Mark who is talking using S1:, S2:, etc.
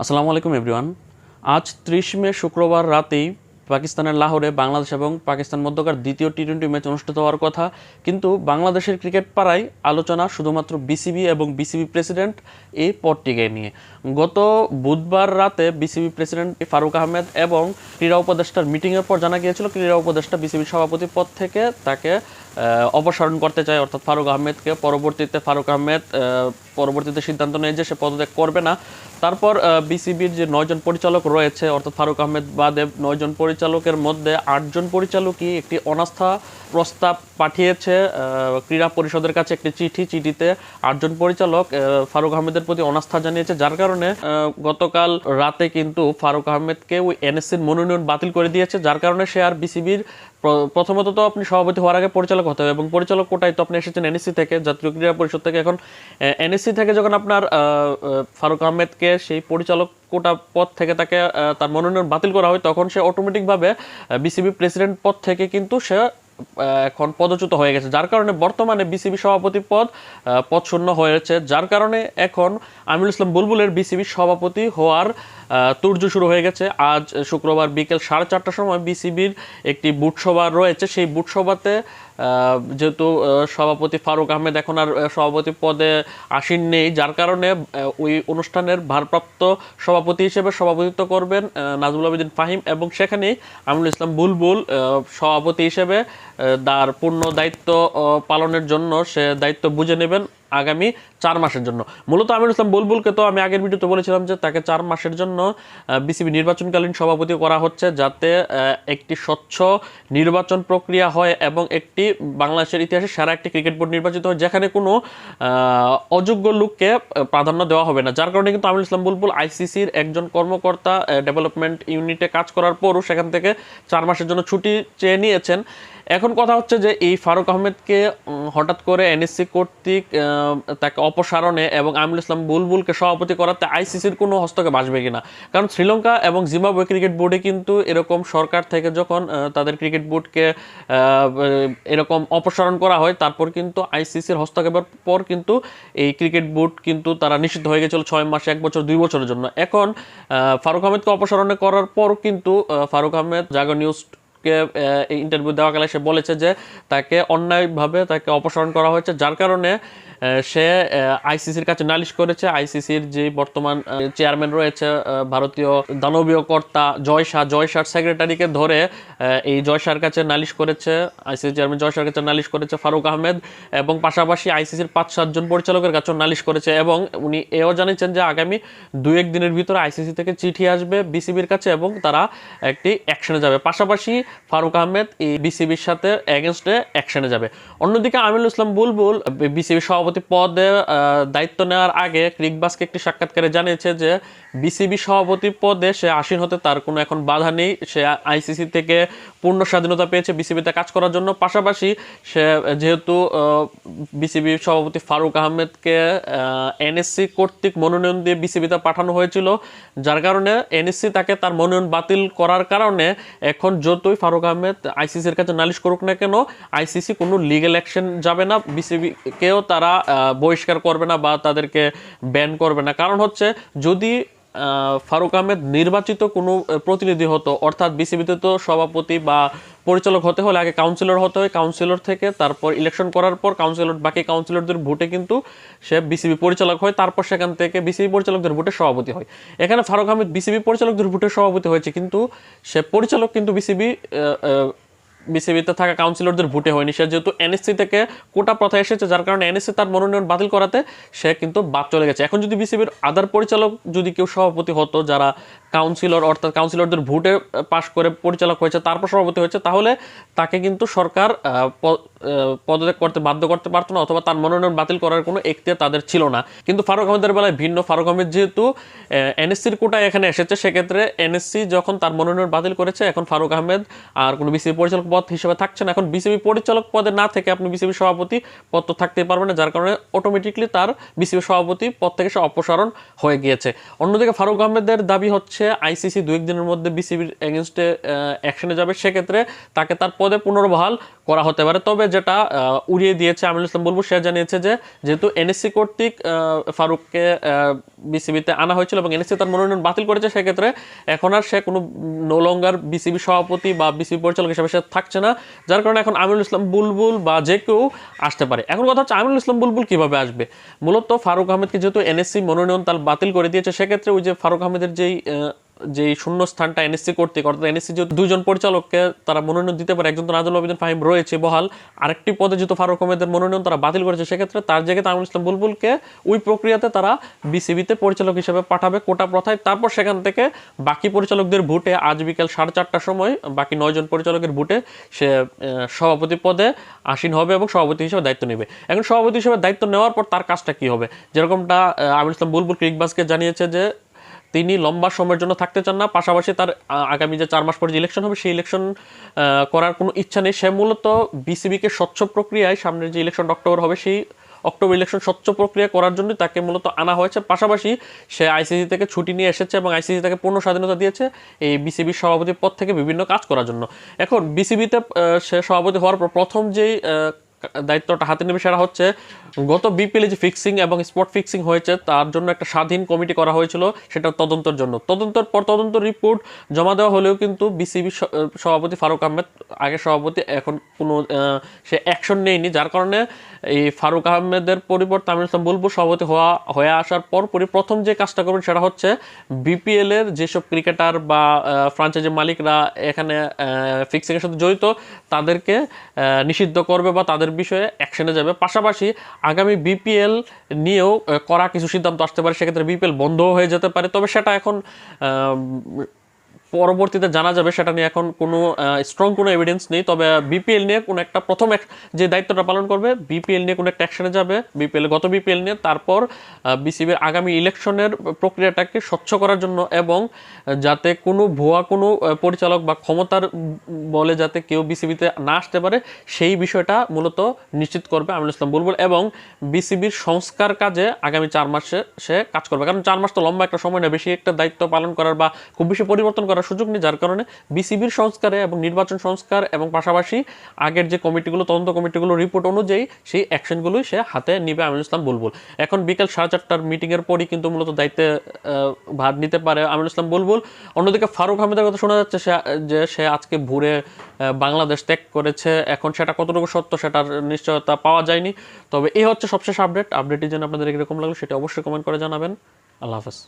S1: আসসালামু আলাইকুম এভরিওয়ান আজ ত্রিশ মে শুক্রবার রাতেই পাকিস্তানের লাহোরে বাংলাদেশ এবং পাকিস্তান মধ্যকার দ্বিতীয় টি টোয়েন্টি ম্যাচ অনুষ্ঠিত হওয়ার কথা। কিন্তু বাংলাদেশের ক্রিকেট পাড়ায় আলোচনা শুধুমাত্র বিসিবি এবং বিসিবি প্রেসিডেন্ট এই পদটিকে নিয়ে। গত বুধবার রাতে বিসিবি প্রেসিডেন্ট ফারুক আহমেদ এবং ক্রীড়া উপদেষ্টার মিটিংয়ের পর জানা গিয়েছিল, ক্রীড়া উপদেষ্টা বিসিবির সভাপতি পদ থেকে তাকে অপসারণ করতে চায় অর্থাৎ ফারুক আহমেদকে। পরবর্তীতে ফারুক আহমেদ পরবর্তীতে সিদ্ধান্ত নেয় যে সে পদত্যাগ করবে না। তারপর বিসিবির যে নয়জন পরিচালক রয়েছে, অর্থাৎ ফারুক আহমেদ বাদে নয়জন পরিচালকের মধ্যে আটজন পরিচালকই একটি অনাস্থা প্রস্তাব পাঠিয়েছে ক্রীড়া পরিষদের কাছে একটি চিঠি, চিঠিতে আটজন পরিচালক ফারুক আহমেদের প্রতি অনাস্থা জানিয়েছে। যার কারণে গতকাল রাতে কিন্তু ফারুক আহমেদকে ওই এনএসসির মনোনয়ন বাতিল করে দিয়েছে। যার কারণে সে আর বিসিবির প্রথমত তো আপনি সভাপতি হওয়ার আগে পরিচালক হতে হবে এবং পরিচালক কোটায় তো আপনি এসেছেন এনএসসি থেকে, জাতীয় ক্রীড়া পরিষদ থেকে। এখন এনএসসি থেকে যখন আপনার ফারুক আহমেদকে সেই পরিচালক কোটা পদ থেকে তাকে তার মনোনয়ন বাতিল করা হয়, তখন সে অটোমেটিকভাবে বিসিবি প্রেসিডেন্ট পদ থেকে কিন্তু সে এখন পদচ্যুত হয়ে গেছে। যার কারণে বর্তমানে বিসিবি সভাপতি পদ পদ শূন্য হয়েছে। যার কারণে এখন আমিরুল ইসলাম বুলবুলের বিসিবি সভাপতি হওয়ার তুর্য শুরু হয়ে গেছে। আজ শুক্রবার বিকেল সাড়ে চারটার সময় বিসিবির একটি বুট সভা রয়েছে। সেই বুট সভাতে যেহেতু সভাপতি ফারুক আহমেদ এখন আর সভাপতি পদে আসীন নেই। যার কারণে ওই অনুষ্ঠানের ভারপ্রাপ্ত সভাপতি হিসেবে সভাপতিত্ব করবেন নাজমুল আবেদিন ফাহিম এবং সেখানেই আমিনুল ইসলাম বুলবুল সভাপতি হিসেবে তার পূর্ণ দায়িত্ব পালনের জন্য সে দায়িত্ব বুঝে নেবেন। আগামী চার মাসের জন্য। মূলত আমির ইসলাম বুলবুলকে তো আমি আগের ভিডিওতে বলেছিলাম যে তাকে চার মাসের জন্য বিসিবি নির্বাচনকালীন সভাপতি করা হচ্ছে যাতে একটি স্বচ্ছ নির্বাচন প্রক্রিয়া হয় এবং একটি বাংলাদেশের ইতিহাসে সেরা একটি ক্রিকেট বোর্ড নির্বাচিত হয়, যেখানে কোনো অযোগ্য লোককে প্রাধান্য দেওয়া হবে না। যার কারণে কিন্তু আমির ইসলাম বুলবুল আইসিসির একজন কর্মকর্তা ডেভেলপমেন্ট ইউনিটে কাজ করার পরও সেখান থেকে চার মাসের জন্য ছুটি চেয়ে নিয়েছেন। এখন কথা হচ্ছে যে এই ফারুক আহমেদকে হঠাৎ করে এনএসসি কর্তৃক তাকে অপসারণে এবং আমিনুল ইসলাম বুলবুলকে সভাপতি করাতে আইসিসির কোনো হস্তক্ষেপ আসবে কিনা? কারণ শ্রীলঙ্কা এবং জিম্বাবুয়ে ক্রিকেট বোর্ডে কিন্তু এরকম সরকার থেকে যখন তাদের ক্রিকেট বোর্ডকে এরকম অপসারণ করা হয়, তারপর কিন্তু আইসিসির হস্তক্ষেপের পর কিন্তু এই ক্রিকেট বোর্ড কিন্তু তারা নিষিদ্ধ হয়ে গেছিল ছয় মাস, এক বছর, দুই বছরের জন্য। এখন ফারুক আহমেদকে অপসারণে করার পর কিন্তু ফারুক আহমেদ জাগো নিউজ ইন্টারভিউ দেওয়া কালে সে বলেছে যে তাকে অন্যায়ভাবে তাকে অপসারণ করা হয়েছে, যার কারণে সে আইসিসির কাছে নালিশ করেছে। আইসিসির যে বর্তমান চেয়ারম্যান রয়েছে ভারতীয় দানবীয় কর্তা জয় শাহ জয় শাহ সেক্রেটারিকে ধরে এই জয় শাহর কাছে নালিশ করেছে আইসিসি চেয়ারম্যান জয় শাহর কাছে নালিশ করেছে ফারুক আহমেদ এবং পাশাপাশি আইসিসির পাঁচ সাতজন পরিচালকের কাছেও নালিশ করেছে এবং উনি এও জানিয়েছেন যে আগামী দু এক দিনের ভিতরে আইসিসি থেকে চিঠি আসবে বিসিবির কাছে এবং তারা একটি অ্যাকশনে যাবে। পাশাপাশি ফারুক আহমেদ এই বিসিবির সাথে এগেনস্টে অ্যাকশনে যাবে। অন্যদিকে আমিনুল ইসলাম বুলবুল বিসিবি সভাপতি পদে দায়িত্ব নেওয়ার আগে ক্রিকবাসকে একটি সাক্ষাৎকারে জানিয়েছে যে, বিসিবি সভাপতি পদে সে আসীন হতে তার কোনো এখন বাধা নেই। সে আইসিসি থেকে পূর্ণ স্বাধীনতা পেয়েছে বিসিবিতে কাজ করার জন্য। পাশাপাশি সে যেহেতু বিসিবি সভাপতি ফারুক আহমেদকে এনএসসি কর্তৃক মনোনয়ন দিয়ে বিসিবিতে পাঠানো হয়েছিল। যার কারণে এনএসসি তাকে তার মনোনয়ন বাতিল করার কারণে এখন যতই ফারুক আহমেদ আইসিসির কাছে নালিশ করুক না কেন আইসিসি কোনো লিগেল অ্যাকশন যাবে না বিসিবিকেও তারা বহিষ্কার করবে না বা তাদেরকে ব্যান করবে না। কারণ হচ্ছে, যদি ফারুক আহমেদ নির্বাচিত কোনো প্রতিনিধি হতো, অর্থাৎ বিসিবিতে তো সভাপতি বা পরিচালক হতে হলে আগে কাউন্সিলর হতে হয় কাউন্সিলর থেকে তারপর ইলেকশন করার পর কাউন্সিলর বাকি কাউন্সিলরদের ভোটে কিন্তু সে বিসিবি পরিচালক হয়, তারপর সেখান থেকে বিসিবি পরিচালকদের ভোটে সভাপতি হয়। এখানে ফারুক আহমেদ বিসিবি পরিচালকদের ভোটে সভাপতি হয়েছে, কিন্তু সে পরিচালক কিন্তু বিসিবি বিসিবিতে থাকা কাউন্সিলরদের ভোটে হয়নি। সে যেহেতু এনএসসি থেকে কোটা প্রথা এসেছে, যার কারণে এনএসসি তার মনোনয়ন বাতিল করাতে সে কিন্তু বাদ চলে গেছে। এখন যদি বিসিবির আদার পরিচালক যদি কেউ সভাপতি হতো, যারা কাউন্সিলর অর্থাৎ কাউন্সিলরদের ভোটে পাশ করে পরিচালক হয়েছে, তারপর সভাপতি হয়েছে, তাহলে তাকে কিন্তু সরকার পদত্যাগ করতে বাধ্য করতে পারতো না অথবা তার মনোনয়ন বাতিল করার কোনো এখতিয়ার তাদের ছিল না। কিন্তু ফারুক আহমেদের বেলায় ভিন্ন। ফারুক আহমেদ যেহেতু এনএসসির কোটায় এখানে এসেছে, সেক্ষেত্রে এনএসসি যখন তার মনোনয়ন বাতিল করেছে, এখন ফারুক আহমেদ আর কোনো বিসিবি পরিচালক পদ হিসেবে থাকছে না। এখন বিসিবি পরিচালক পদে না থেকে আপনি বিসিবি সভাপতি পদ তো থাকতেই পারবেন না, যার কারণে অটোমেটিকলি তার বিসিবি সভাপতি পদ থেকে সে অপসারণ হয়ে গিয়েছে। অন্যদিকে ফারুক আহমেদের দাবি হচ্ছে, আইসিসি দু একদিনের মধ্যে বিসিবির এগেনস্টে অ্যাকশনে যাবে, সেক্ষেত্রে তাকে তার পদে পুনর্বহাল করা হতে পারে। তবে যেটা উড়িয়ে দিয়েছে আমিনুল ইসলাম বলব, সে জানিয়েছে যে যেহেতু এনএসসি কর্তৃক ফারুককে বিসিবিতে আনা হয়েছিল এবং এনএসসি তার মনোনয়ন বাতিল করেছে, সেক্ষেত্রে এখন আর সে কোনো নো লঙ্গার বিসিবি সভাপতি বা বিসিবি পরিচালক হিসেবে সে থাকছে না, যার কারণে এখন আমিনুল ইসলাম বুলবুল বা যে কেউ আসতে পারে। এখন কথা হচ্ছে আমিনুল ইসলাম বুলবুল কীভাবে আসবে? মূলত ফারুক আহমেদকে যেহেতু এনএসসি মনোনয়ন তার বাতিল করে দিয়েছে, সেক্ষেত্রে ওই যে ফারুক আহমেদের যেই যে শূন্য স্থানটা এনএসসি কর্তৃক, অর্থাৎ এনএসসি যে দুজন পরিচালককে তারা মনোনয়ন দিতে পারে, একজন তো নাজুল আবেদিন ফাহিম রয়েছে বহাল, আরেকটি পদে যেহেতু ফারুক আহমেদের মনোনয়ন তারা বাতিল করেছে, সেক্ষেত্রে তার জায়গায় তামিল ইসলাম বুলবুলকে ওই প্রক্রিয়াতে তারা বিসিবিতে পরিচালক হিসেবে পাঠাবে কোটা প্রথায়। তারপর সেখান থেকে বাকি পরিচালকদের ভোটে আজ বিকেল সাড়ে চারটার সময় বাকি নয়জন পরিচালকের ভোটে সে সভাপতি পদে আসীন হবে এবং সভাপতি হিসেবে দায়িত্ব নেবে। এখন সভাপতি হিসেবে দায়িত্ব নেওয়ার পর তার কাজটা কি হবে? যেরকমটা আমির ইসলাম বুলবুল ক্রিকবাসকে জানিয়েছে যে তিনি লম্বা সময়ের জন্য থাকতে চান না, পাশাপাশি তার আগামী যে চার মাস পরে যে ইলেকশন হবে, সেই ইলেকশন করার কোনো ইচ্ছা নেই। সে মূলত বিসিবিকে স্বচ্ছ প্রক্রিয়ায় সামনের যে ইলেকশন অক্টোবর হবে, সেই অক্টোবর ইলেকশন স্বচ্ছ প্রক্রিয়া করার জন্য তাকে মূলত আনা হয়েছে। পাশাপাশি সে আইসিসি থেকে ছুটি নিয়ে এসেছে এবং আইসিসি তাকে পূর্ণ স্বাধীনতা দিয়েছে এই বিসিবির সভাপতির পদ থেকে বিভিন্ন কাজ করার জন্য। এখন বিসিবিতে সে সভাপতি হওয়ার পর প্রথম যেই দায়িত্বটা হাতে নেবে সেটা হচ্ছে গত বিপিএলে যে ফিক্সিং এবং স্পট ফিক্সিং হয়েছে, তার জন্য একটা স্বাধীন কমিটি করা হয়েছিল, সেটা তদন্তের জন্য। তদন্তের পর তদন্ত রিপোর্ট জমা দেওয়া হলেও কিন্তু বিসিবি সভাপতি ফারুক আহমেদ আগে সভাপতি, এখন কোনো সে অ্যাকশন নেয়নি। যার কারণে এই ফারুক আহমেদের পরিবর্তে আমি ইসলাম বলব সভাপতি হওয়া, হয়ে আসার পরপরই প্রথম যে কাজটা করবেন সেটা হচ্ছে বিপিএলের যেসব ক্রিকেটার বা ফ্রাঞ্চাইজি মালিকরা এখানে ফিক্সিংয়ের সাথে জড়িত, তাদেরকে নিষিদ্ধ করবে বা তাদের বিষয়ে অ্যাকশনে যাবে। পাশাপাশি আগামী বিপিএল নিয়েও করা কিছু সিদ্ধান্ত আসতে পারে। সেক্ষেত্রে বিপিএল বন্ধও হয়ে যেতে পারে। তবে সেটা এখন পরবর্তীতে জানা যাবে, সেটা নিয়ে এখন কোনো স্ট্রং কোনো এভিডেন্স নেই। তবে বিপিএল নিয়ে কোনো একটা প্রথম যে দায়িত্বটা পালন করবে বিপিএল নিয়ে কোনো একটা অ্যাকশনে যাবে। বিপিএল গত বিপিএল নিয়ে, তারপর বিসিবির আগামী ইলেকশনের প্রক্রিয়াটাকে স্বচ্ছ করার জন্য এবং যাতে কোনো ভুয়া, কোনো পরিচালক বা ক্ষমতার বলে যাতে কেউ বিসিবিতে না আসতে পারে, সেই বিষয়টা মূলত নিশ্চিত করবে আমিনুল ইসলাম বুলবুল এবং বিসিবির সংস্কার কাজে আগামী চার মাসে সে কাজ করবে। কারণ চার মাস তো লম্বা একটা সময় না বেশি একটা দায়িত্ব পালন করার বা খুব বেশি পরিবর্তন করার সুযোগ নেই, যার কারণে বিসিবির সংস্কারে এবং নির্বাচন সংস্কার এবং পাশাপাশি আগের যে কমিটিগুলো, তদন্ত কমিটিগুলো রিপোর্ট অনুযায়ী সেই অ্যাকশনগুলোই সে হাতে নিবে আমিনুল ইসলাম বুলবুল। এখন বিকেল সাড়ে চারটার মিটিংয়ের পরই কিন্তু মূলত দায়িত্বে ভার নিতে পারে আমিনুল ইসলাম বুলবুল। অন্যদিকে ফারুক আহমেদের কথা শোনা যাচ্ছে, সে, যে সে আজকে ভোরে বাংলাদেশ ত্যাগ করেছে। এখন সেটা কতটুকু সত্য সেটার নিশ্চয়তা পাওয়া যায়নি। তবে এই হচ্ছে সবশেষ আপডেট আপডেটটি যেন আপনাদের এরকম লাগল সেটা অবশ্যই কমেন্ট করে জানাবেন। আল্লাহ হাফেজ।